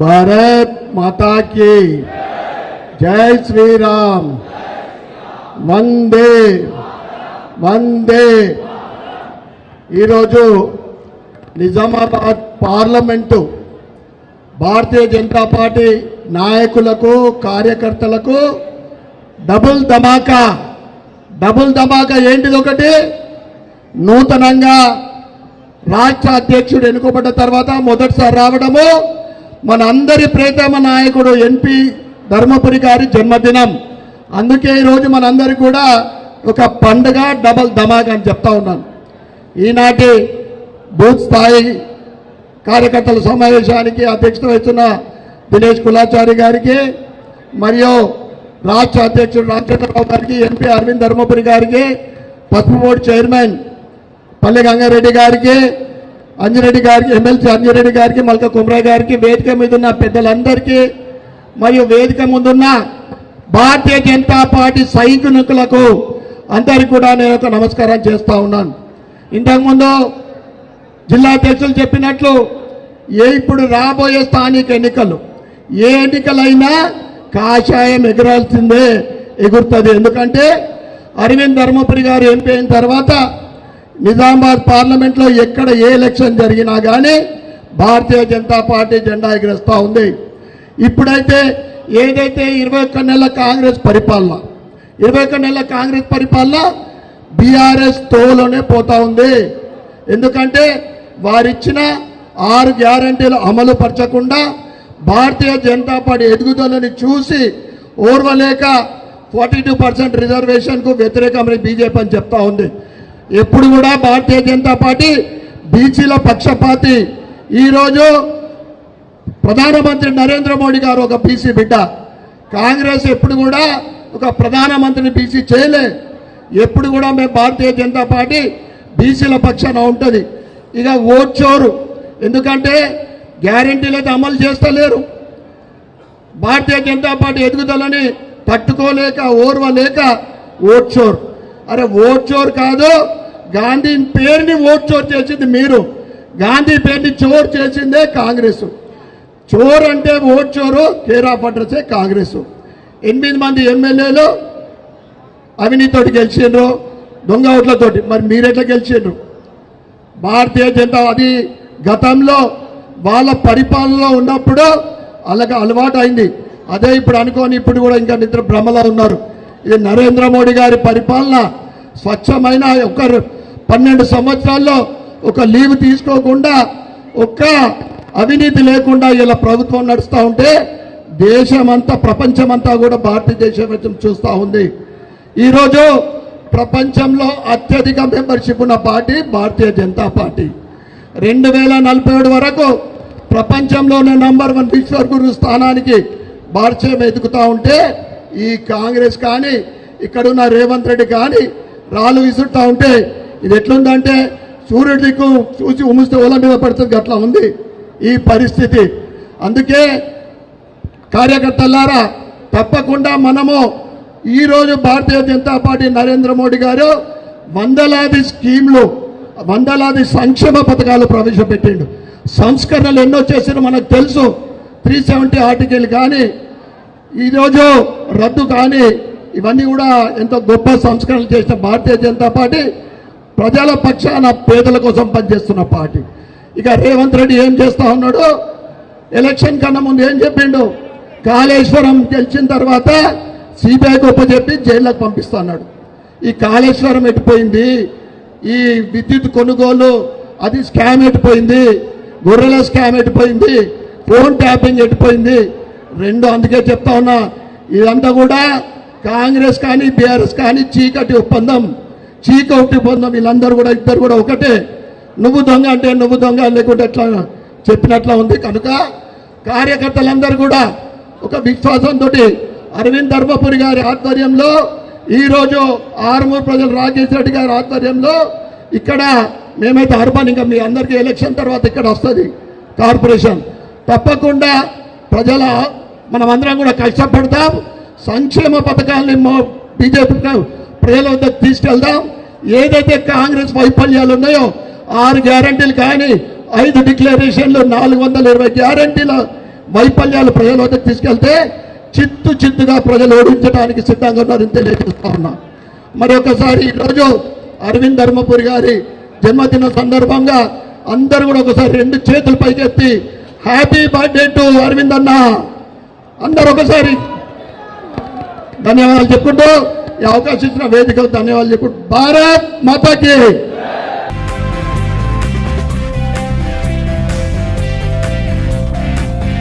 భారత్ మాతాకి జై శ్రీరామ్. వందే వందే. ఈరోజు నిజామాబాద్ పార్లమెంటు భారతీయ జనతా పార్టీ నాయకులకు కార్యకర్తలకు డబుల్ ధమాకా. డబుల్ ధమాకా ఏంటిది ఒకటి? నూతనంగా రాష్ట్ర అధ్యక్షుడు ఎన్నుకోబడ్డ తర్వాత మొదటిసారి రావడము మన అందరి ప్రేతమ నాయకుడు ఎన్పి ధర్మపురి గారి జన్మదినం. అందుకే ఈరోజు మనందరికీ కూడా ఒక పండుగ డబల్ ధమాక్ అని చెప్తా ఉన్నాను. ఈనాటి బూత్ స్థాయి కార్యకర్తల సమావేశానికి అధ్యక్షత వహిస్తున్న దినేష్ కులాచారి గారికి మరియు రాష్ట్ర అధ్యక్షుడు రామచంద్రరావు గారికి ఎంపీ అరవింద్ ధర్మపురి గారికి పసుపు బోర్డు చైర్మన్ పల్లె గంగారెడ్డి గారికి అంజిరెడ్డి గారికి ఎమ్మెల్సీ అంజిరెడ్డి గారికి మల్క కుమ్రా గారికి వేదిక మీద ఉన్న పెద్దలందరికీ మరియు వేదిక ముందున్న భారతీయ జనతా పార్టీ సైనికులకు అందరికీ కూడా నేను ఒక నమస్కారం చేస్తా ఉన్నాను. ఇంతకుముందు జిల్లా అధ్యక్షులు చెప్పినట్లు ఏ ఇప్పుడు రాబోయే స్థానిక ఎన్నికలు ఏ ఎన్నికలైనా కాషాయం ఎగరాల్సిందే ఎగురుతుంది. ఎందుకంటే అరవింద్ ధర్మపురి గారు ఎంపీ అయిన తర్వాత నిజామాబాద్ పార్లమెంట్లో ఎక్కడ ఏ ఎలక్షన్ జరిగినా కానీ భారతీయ జనతా పార్టీ జెండా ఎగరేస్తూ ఉంది. ఇప్పుడైతే ఏదైతే ఇరవై ఒక్క నెలల కాంగ్రెస్ పరిపాలన ఇరవై ఒక్క నెలల కాంగ్రెస్ పరిపాలన బీఆర్ఎస్ తోలోనే పోతా ఉంది. ఎందుకంటే వారిచ్చిన ఆరు గ్యారంటీలు అమలు పరచకుండా భారతీయ జనతా పార్టీ ఎదుగుదలని చూసి ఓర్వలేక ఫార్టీ టూ పర్సెంట్ రిజర్వేషన్కు వ్యతిరేకమని బీజేపీ అని చెప్తా ఉంది. ఎప్పుడు కూడా భారతీయ జనతా పార్టీ బీసీల పక్షపాతి. ఈరోజు ప్రధానమంత్రి నరేంద్ర మోడీ గారు ఒక బీసీ బిడ్డ. కాంగ్రెస్ ఎప్పుడు కూడా ఒక ప్రధానమంత్రిని బీసీ చేయలే. ఎప్పుడు కూడా మేము భారతీయ జనతా పార్టీ బీసీల పక్షాన ఉంటుంది. ఇక ఓడ్చోరు ఎందుకంటే గ్యారంటీలు అయితే అమలు చేస్తలేరు. భారతీయ జనతా పార్టీ ఎదుగుదలని తట్టుకోలేక ఓర్వలేక ఓడ్చోరు అరే ఓడ్చోరు కాదు గాంధీ పేరుని ఓడ్చోరు చేసింది మీరు. గాంధీ పేరుని చోరు చేసిందే కాంగ్రెస్. చోర్ అంటే ఓట్ చోరు కేర్ ఆఫ్ అడ్రసే కాంగ్రెస్. ఎనిమిది మంది ఎమ్మెల్యేలు అవినీతితోటి గెలిచిండ్రు దొంగ ఓట్లతోటి. మరి మీరెట్లా గెలిచిండ్రు? భారతీయ జనతా అది గతంలో వాళ్ళ పరిపాలనలో ఉన్నప్పుడు అలాగ అలవాటు అయింది అదే ఇప్పుడు అనుకోని ఇప్పుడు కూడా ఇంకా నిద్ర భ్రమలో ఉన్నారు. ఇది నరేంద్ర మోడీ గారి పరిపాలన స్వచ్ఛమైన ఒక పన్నెండు సంవత్సరాల్లో ఒక లీవ్ తీసుకోకుండా ఒక్క అవినీతి లేకుండా ఇలా ప్రభుత్వం నడుస్తూ ఉంటే దేశమంతా ప్రపంచమంతా కూడా భారతదేశం చూస్తూ ఉంది. ఈరోజు ప్రపంచంలో అత్యధిక మెంబర్షిప్ ఉన్న పార్టీ భారతీయ జనతా పార్టీ. రెండు వేల నలభై ఏడు వరకు ప్రపంచంలోనే నంబర్ వన్ విశ్వగురు స్థానానికి భారతీయం ఎదుగుతూ ఉంటే ఈ కాంగ్రెస్ కానీ ఇక్కడున్న రేవంత్ రెడ్డి కానీ రాళ్ళు విసురుతూ ఉంటే ఇది ఎట్లుందంటే సూర్యుడి దిక్కు చూసి ఉమిస్తే ఓల మీద పడుతుంది అట్లా ఉంది ఈ పరిస్థితి. అందుకే కార్యకర్తలారా తప్పకుండా మనము ఈరోజు భారతీయ జనతా పార్టీ నరేంద్ర మోడీ గారు వందలాది స్కీమ్లు వందలాది సంక్షేమ పథకాలు ప్రవేశపెట్టిండు. సంస్కరణలు ఎన్నో చేసిన మనకు తెలుసు. త్రీ సెవెంటీ ఆర్టికల్ కానీ ఈరోజు రద్దు కానీ ఇవన్నీ కూడా ఎంతో గొప్ప సంస్కరణలు చేసిన భారతీయ జనతా పార్టీ. ప్రజల పక్షాన పేదల కోసం పనిచేస్తున్న పార్టీ. ఇక రేవంత్ రెడ్డి ఏం చేస్తా ఉన్నాడు? ఎలక్షన్ కన్నా ముందు ఏం చెప్పిండు? కాళేశ్వరం గెలిచిన తర్వాత సిబిఐ గొప్ప చెప్పి జైల్లోకి పంపిస్తున్నాడు ఈ కాళేశ్వరం ఎట్టిపోయింది ఈ విద్యుత్ కొనుగోలు అది స్కామ్ ఎట్టిపోయింది గొర్రెల స్కామ్ ఎట్టిపోయింది ఫోన్ ట్యాపింగ్ ఎట్టిపోయింది రెండు అందుకే చెప్తా ఉన్నా. ఇదంతా కూడా కాంగ్రెస్ కానీ బీఆర్ఎస్ కానీ చీకటి ఒప్పందం. చీకటి ఒప్పందం వీళ్ళందరూ కూడా ఇద్దరు కూడా ఒకటే. నువ్వు దొంగ అంటే నువ్వు దొంగ లేకుంటే ఎట్లా చెప్పినట్లా ఉంది. కనుక కార్యకర్తలందరూ కూడా ఒక విశ్వాసంతో అరవింద్ ధర్మపురి గారి ఆధ్వర్యంలో ఈరోజు ఆరుమూరు ప్రజలు రాజేష్ రెడ్డి గారి ఆధ్వర్యంలో ఇక్కడ మేమైతే అర్బన్ ఇంకా మీ అందరికీ ఎలక్షన్ తర్వాత ఇక్కడ వస్తుంది కార్పొరేషన్. తప్పకుండా ప్రజల మనమందరం కూడా కష్టపడతాం. సంక్షేమ పథకాలని బీజేపీ ప్రజల వద్దకు తీసుకెళ్దాం. ఏదైతే కాంగ్రెస్ వైఫల్యాలు ఉన్నాయో ఆరు గ్యారంటీలు కానీ ఐదు డిక్లరేషన్లు నాలుగు వందల ఇరవై గ్యారంటీల వైఫల్యాలు ప్రజల వద్దకు తీసుకెళ్తే చిత్తు చిత్తుగా ప్రజలు ఓడించడానికి సిద్ధంగా ఉన్నారని తెలియజేస్తా ఉన్నా. మరి ఒకసారి ఈరోజు అరవింద్ ధర్మపురి గారి జన్మదిన సందర్భంగా అందరూ కూడా ఒకసారి రెండు చేతులు పైకెత్తి హ్యాపీ బర్త్డే టు అరవింద్ అన్న. అందరూ ఒకసారి ధన్యవాదాలు చెప్పుకుంటూ ఈ అవకాశం ఇచ్చిన వేదికకు ధన్యవాదాలు చెప్పుకుంటూ భారత్ మాతాకి.